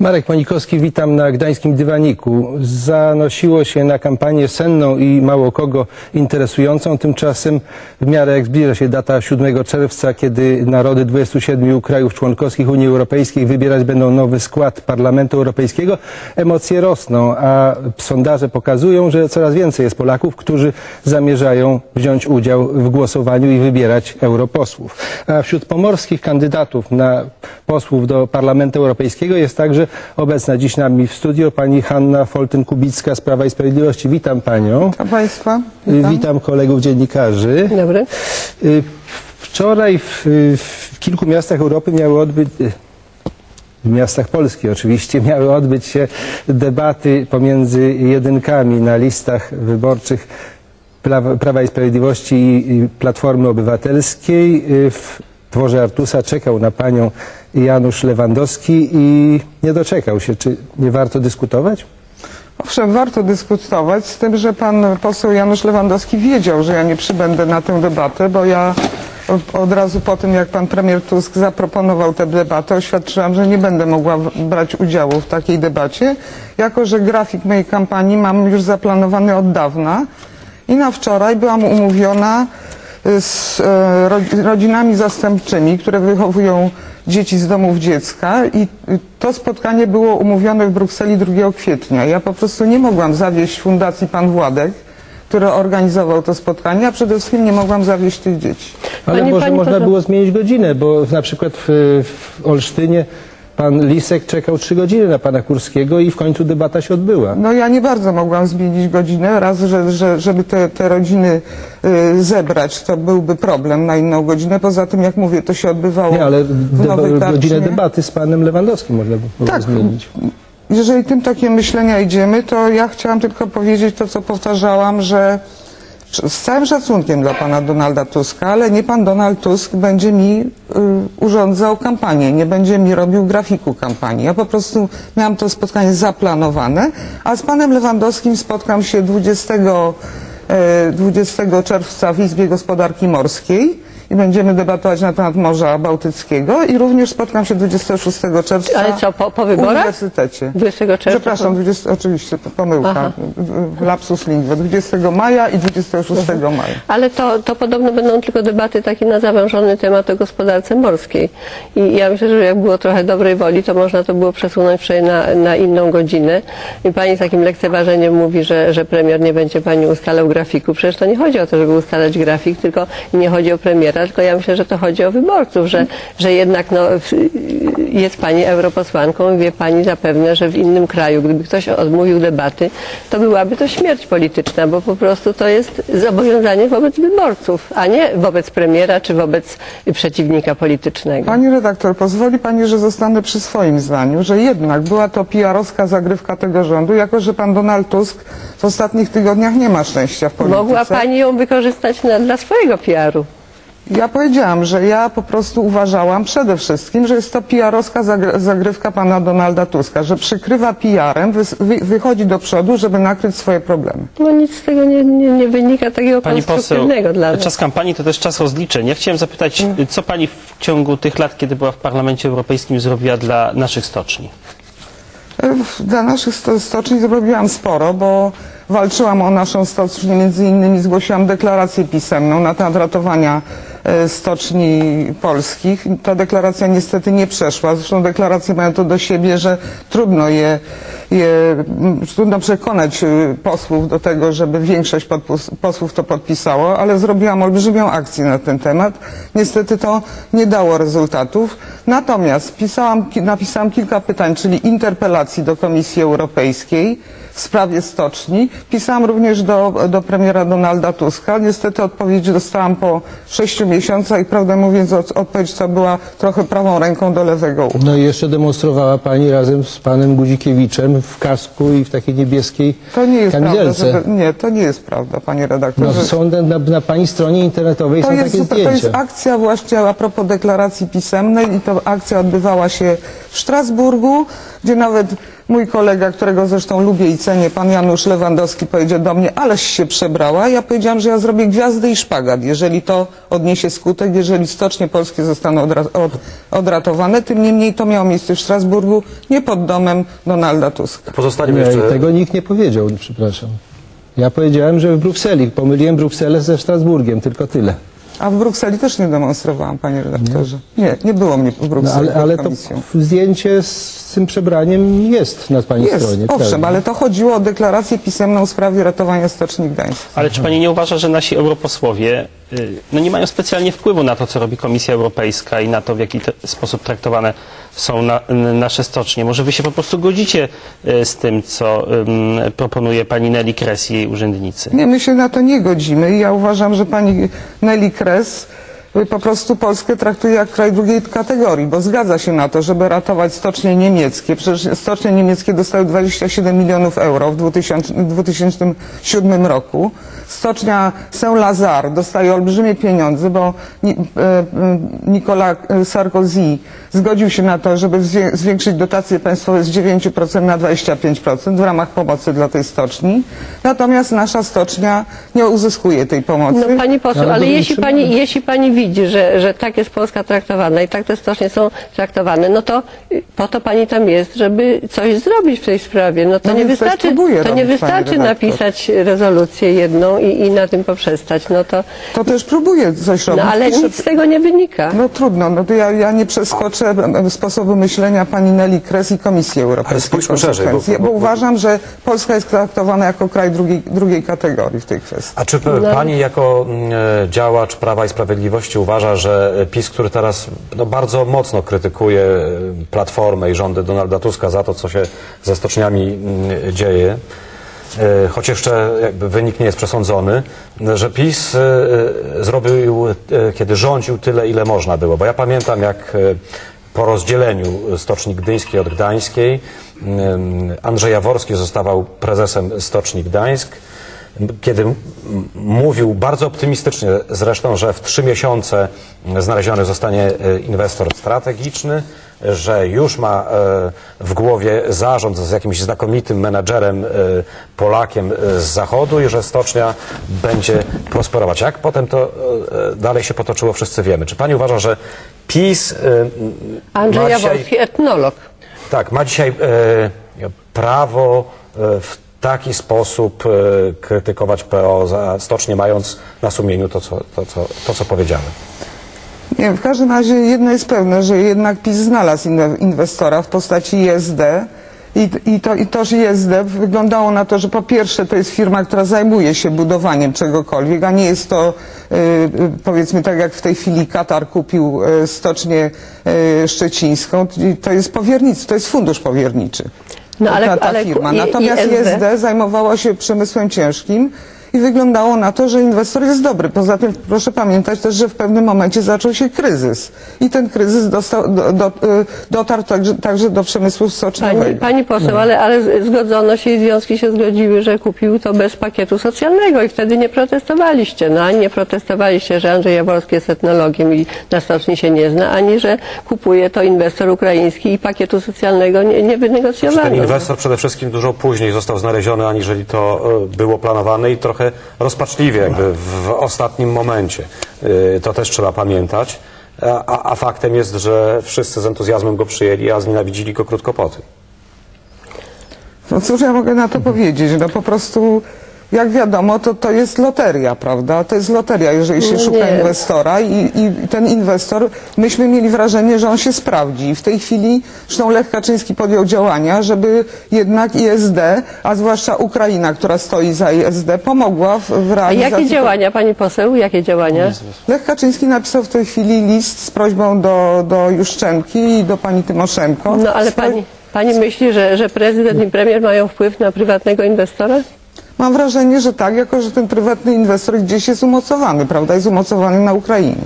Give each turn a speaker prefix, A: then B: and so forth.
A: Marek Monikowski, witam na gdańskim dywaniku. Zanosiło się na kampanię senną i mało kogo interesującą. Tymczasem w miarę jak zbliża się data 7 czerwca, kiedy narody 27 krajów członkowskich Unii Europejskiej wybierać będą nowy skład Parlamentu Europejskiego, emocje rosną, a sondaże pokazują, że coraz więcej jest Polaków, którzy zamierzają wziąć udział w głosowaniu i wybierać europosłów. A wśród pomorskich kandydatów na posłów do Parlamentu Europejskiego jest także obecna dziś nami w studio pani Hanna Foltyn-Kubicka z Prawa i Sprawiedliwości. Witam panią.
B: A Państwa?
A: Witam. Witam kolegów dziennikarzy.
C: Dobry.
A: Y, Wczoraj w, w kilku miastach Europy miały odbyć y, w miastach Polski oczywiście miały odbyć się debaty pomiędzy jedynkami na listach wyborczych Prawa, i Sprawiedliwości i Platformy Obywatelskiej. Y, W dworze Artusa czekał na panią Janusz Lewandowski i nie doczekał się. Czy nie warto dyskutować?
B: Owszem, warto dyskutować z tym, że pan poseł Janusz Lewandowski wiedział, że ja nie przybędę na tę debatę, bo ja od- razu po tym, jak pan premier Tusk zaproponował tę debatę, oświadczyłam, że nie będę mogła brać udziału w takiej debacie, jako że grafik mojej kampanii mam już zaplanowany od dawna i na wczoraj byłam umówiona z e, ro- rodzinami zastępczymi, które wychowują dzieci z domów dziecka i y, to spotkanie było umówione w Brukseli 2 kwietnia. Ja po prostu nie mogłam zawieść Fundacji Pan Władek, który organizował to spotkanie, a przede wszystkim nie mogłam zawieść tych dzieci.
A: Ale
C: Pani-
A: może
C: pani
A: można było zmienić godzinę, bo na przykład w, w Olsztynie pan Lisek czekał trzy godziny na pana Kurskiego i w końcu debata się odbyła.
B: No ja nie bardzo mogłam zmienić godzinę, raz, że, że, żeby te, te rodziny y, zebrać, to byłby problem na inną godzinę. Poza tym, jak mówię, to się odbywało
A: Nie, ale
B: w Nowej
A: deba, godzinę
B: Karczmie.
A: debaty z panem Lewandowskim można było
B: Tak.
A: zmienić.
B: Jeżeli tym tokiem myślenia idziemy, to ja chciałam tylko powiedzieć to, co powtarzałam, że z całym szacunkiem dla pana Donalda Tuska, ale nie pan Donald Tusk będzie mi y, urządzał kampanię, nie będzie mi robił grafiku kampanii. Ja po prostu miałam to spotkanie zaplanowane, a z panem Lewandowskim spotkam się 20, e, 20 czerwca w Izbie Gospodarki Morskiej i będziemy debatować na temat Morza Bałtyckiego i również spotkam się 26 czerwca
C: Ale co, po, po
B: w
C: wyborach?
B: uniwersytecie.
C: 20 czerwca?
B: Przepraszam, 20, oczywiście, to pomyłka,
C: Aha.
B: lapsus lingua, 20 maja i 26 maja.
C: Ale to, to podobno będą tylko debaty takie na zawężony temat o gospodarce morskiej. I ja myślę, że jak było trochę dobrej woli, to można to było przesunąć przynajmniej na, na inną godzinę. I pani z takim lekceważeniem mówi, że, że premier nie będzie pani ustalał grafiku. Przecież to nie chodzi o to, żeby ustalać grafik, tylko nie chodzi o premiera, tylko ja myślę, że to chodzi o wyborców, że, że jednak no, jest pani europosłanką i wie pani zapewne, że w innym kraju, gdyby ktoś odmówił debaty, to byłaby to śmierć polityczna, bo po prostu to jest zobowiązanie wobec wyborców, a nie wobec premiera czy wobec przeciwnika politycznego.
B: Pani redaktor, pozwoli Pani, że zostanę przy swoim zdaniu, że jednak była to PR-owska zagrywka tego rządu, jako że Pan Donald Tusk w ostatnich tygodniach nie ma szczęścia w polityce.
C: Mogła pani ją wykorzystać na, dla swojego PR-u.
B: Ja powiedziałam, że ja po prostu uważałam przede wszystkim, że jest to PR-owska zagr- zagrywka Pana Donalda Tuska, że przykrywa PR-em, wy- wy- wychodzi do przodu, żeby nakryć swoje problemy.
C: No nic z tego nie, nie, nie wynika takiego
D: Pani poseł,
C: konstruktywnego dla nas.
D: czas kampanii to też czas rozliczeń. Ja chciałem zapytać, co Pani w ciągu tych lat, kiedy była w Parlamencie Europejskim, zrobiła dla naszych stoczni?
B: Dla naszych sto- stoczni zrobiłam sporo, bo walczyłam o naszą stocznię, między innymi zgłosiłam deklarację pisemną na temat ratowania e, stoczni polskich. Ta deklaracja niestety nie przeszła. Zresztą deklaracje mają to do siebie, że trudno je, je m, trudno przekonać e, posłów do tego, żeby większość posłów to podpisało, ale zrobiłam olbrzymią akcję na ten temat. Niestety to nie dało rezultatów. Natomiast pisałam, napisałam kilka pytań, czyli interpelacji do Komisji Europejskiej w sprawie stoczni. Pisałam również do, do premiera Donalda Tuska. Niestety odpowiedź dostałam po sześciu miesiącach i prawdę mówiąc od- odpowiedź to była trochę prawą ręką do lewego ucha.
A: No i jeszcze demonstrowała pani razem z panem Guzikiewiczem w kasku i w takiej niebieskiej
B: To nie jest prawda,
A: kamizelce.
B: żeby, nie, to nie jest prawda, panie redaktorze.
A: No, są na, na, na pani stronie internetowej
B: To
A: są
B: jest,
A: takie
B: to jest
A: zdjęcia.
B: akcja właśnie a propos deklaracji pisemnej i to akcja odbywała się w Strasburgu, gdzie nawet mój kolega, którego zresztą lubię i cenię, pan Janusz Lewandowski powiedział do mnie, aleś się przebrała. Ja powiedziałam, że ja zrobię gwiazdę i szpagat, jeżeli to odniesie skutek, jeżeli stocznie polskie zostaną odra od odratowane. Tym niemniej to miało miejsce w Strasburgu, nie pod domem Donalda Tuska.
E: Pozostaniemy
A: Nie,
E: jeszcze...
A: tego nikt nie powiedział, przepraszam. Ja powiedziałem, że w Brukseli. Pomyliłem Brukselę ze Strasburgiem, tylko tyle.
B: A w Brukseli też nie demonstrowałam, panie redaktorze. Nie, nie było mnie w
A: No,
B: Brukseli
A: ale, ale to
B: komisją.
A: zdjęcie z tym przebraniem jest na pani
B: Jest,
A: stronie.
B: owszem,
A: prawda?
B: ale to chodziło o deklarację pisemną w sprawie ratowania Stoczni Gdańsk.
D: Ale czy pani nie uważa, że nasi europosłowie no nie mają specjalnie wpływu na to, co robi Komisja Europejska i na to, w jaki sposób traktowane są na, nasze stocznie? Może wy się po prostu godzicie y, z tym, co ym, proponuje pani Nelly Kress i jej urzędnicy?
B: Nie, my się na to nie godzimy ja uważam, że pani Nelly Kress y, po prostu Polskę traktuje jak kraj drugiej kategorii, bo zgadza się na to, żeby ratować stocznie niemieckie. Przecież stocznie niemieckie dostały 27 milionów euro w 2000, 2007 roku. Stocznia Saint-Lazare dostaje olbrzymie pieniądze, bo e, e, Nicolas Sarkozy zgodził się na to, żeby zwię- zwiększyć dotacje państwowe z 9% na 25% w ramach pomocy dla tej stoczni. Natomiast nasza stocznia nie uzyskuje tej pomocy.
C: No pani poseł,
A: Ale
C: ale jeśli pani, jeśli pani widzi, że, że tak jest Polska traktowana i tak te stocznie są traktowane, no to po to pani tam jest, żeby coś zrobić w tej sprawie. No to
B: No
C: nie wystarczy,
B: próbuję
C: to nie
B: robić, pani
C: wystarczy napisać rezolucję jedną i, i na tym poprzestać. No to,
B: To też próbuje coś robić.
C: no ale
B: Pisze-
C: nic z tego nie wynika.
B: No trudno, no to ja, ja nie przeskoczę e, sposobu myślenia pani Nelly Kres i Komisji Europejskiej.
E: spójrzmy szerzej, bo- bo-
B: bo,
E: bo-
B: uważam, że Polska jest traktowana jako kraj drugiej, drugiej kategorii w tej kwestii.
E: A czy pani jako mm, e, działacz Prawa i Sprawiedliwości uważa, że PiS, który teraz no, bardzo mocno krytykuje e, Platformę i rządy Donalda Tuska za to, co się ze stoczniami mm, dzieje, e, choć jeszcze wynik nie jest przesądzony, że PiS e, zrobił, kiedy rządził tyle, ile można było. Bo ja pamiętam, jak po rozdzieleniu Stoczni Gdyńskiej od Gdańskiej Andrzej Jaworski zostawał prezesem Stoczni Gdańsk kiedy mówił bardzo optymistycznie zresztą, że w trzy miesiące znaleziony zostanie e, inwestor strategiczny, że już ma e, w głowie zarząd z jakimś znakomitym menadżerem e, Polakiem z zachodu i że stocznia będzie prosperować. Jak potem to dalej się potoczyło, wszyscy wiemy. Czy pani uważa, że PiS
C: Andrzej
E: dzisiaj
C: Jaworski, etnolog.
E: tak, ma dzisiaj prawo w taki sposób e, krytykować PO za stocznie, mając na sumieniu to, co, to, co, to, co powiedziałem.
B: Nie w każdym razie jedno jest pewne, że jednak PiS znalazł inwe- inwestora w postaci ISD i, i, to, i toż ISD wyglądało na to, że po pierwsze to jest firma, która zajmuje się budowaniem czegokolwiek, a nie jest to y, powiedzmy tak jak w tej chwili Katar kupił stocznię y, szczecińską, to jest powiernicy, to jest fundusz powierniczy.
C: No, ale-
B: ta, ta
C: ale
B: firma. Natomiast?
C: ISD
B: zajmowała się przemysłem ciężkim i wyglądało na to, że inwestor jest dobry. Poza tym proszę pamiętać też, że w pewnym momencie zaczął się kryzys i ten kryzys dostał, do, do, y, dotarł także, także do przemysłu
C: Pani,
B: stoczniowego.
C: pani poseł, ale, ale zgodzono się i związki się zgodziły, że kupił to bez pakietu socjalnego i wtedy nie protestowaliście. No ani nie protestowaliście, że Andrzej Jaworski jest etnologiem i na stoczni się nie zna, ani że kupuje to inwestor ukraiński i pakietu socjalnego nie, nie
E: Ten
C: wynegocjowano.
E: inwestor przede wszystkim dużo później został znaleziony, aniżeli to e, było planowane i trochę rozpaczliwie jakby w ostatnim momencie. E, To też trzeba pamiętać. A- a faktem jest, że wszyscy z entuzjazmem go przyjęli, a znienawidzili go krótko po tym.
B: No cóż ja mogę na to powiedzieć? No po prostu, jak wiadomo, to, to jest loteria, prawda? To jest loteria, jeżeli się
C: No
B: szuka
C: nie.
B: inwestora i, i ten inwestor, myśmy mieli wrażenie, że on się sprawdzi. I w tej chwili, zresztą Lech Kaczyński podjął działania, żeby jednak ISD, a zwłaszcza Ukraina, która stoi za ISD, pomogła w, w
C: A
B: realizacji...
C: jakie działania, pani poseł? Jakie działania?
B: Lech Kaczyński napisał w tej chwili list z prośbą do, do Juszczenki i do pani Tymoszenko.
C: No ale pani, pani myśli, że, że prezydent i premier mają wpływ na prywatnego inwestora?
B: Mam wrażenie, że tak, jako że ten prywatny inwestor gdzieś jest umocowany, prawda? Jest umocowany na Ukrainie.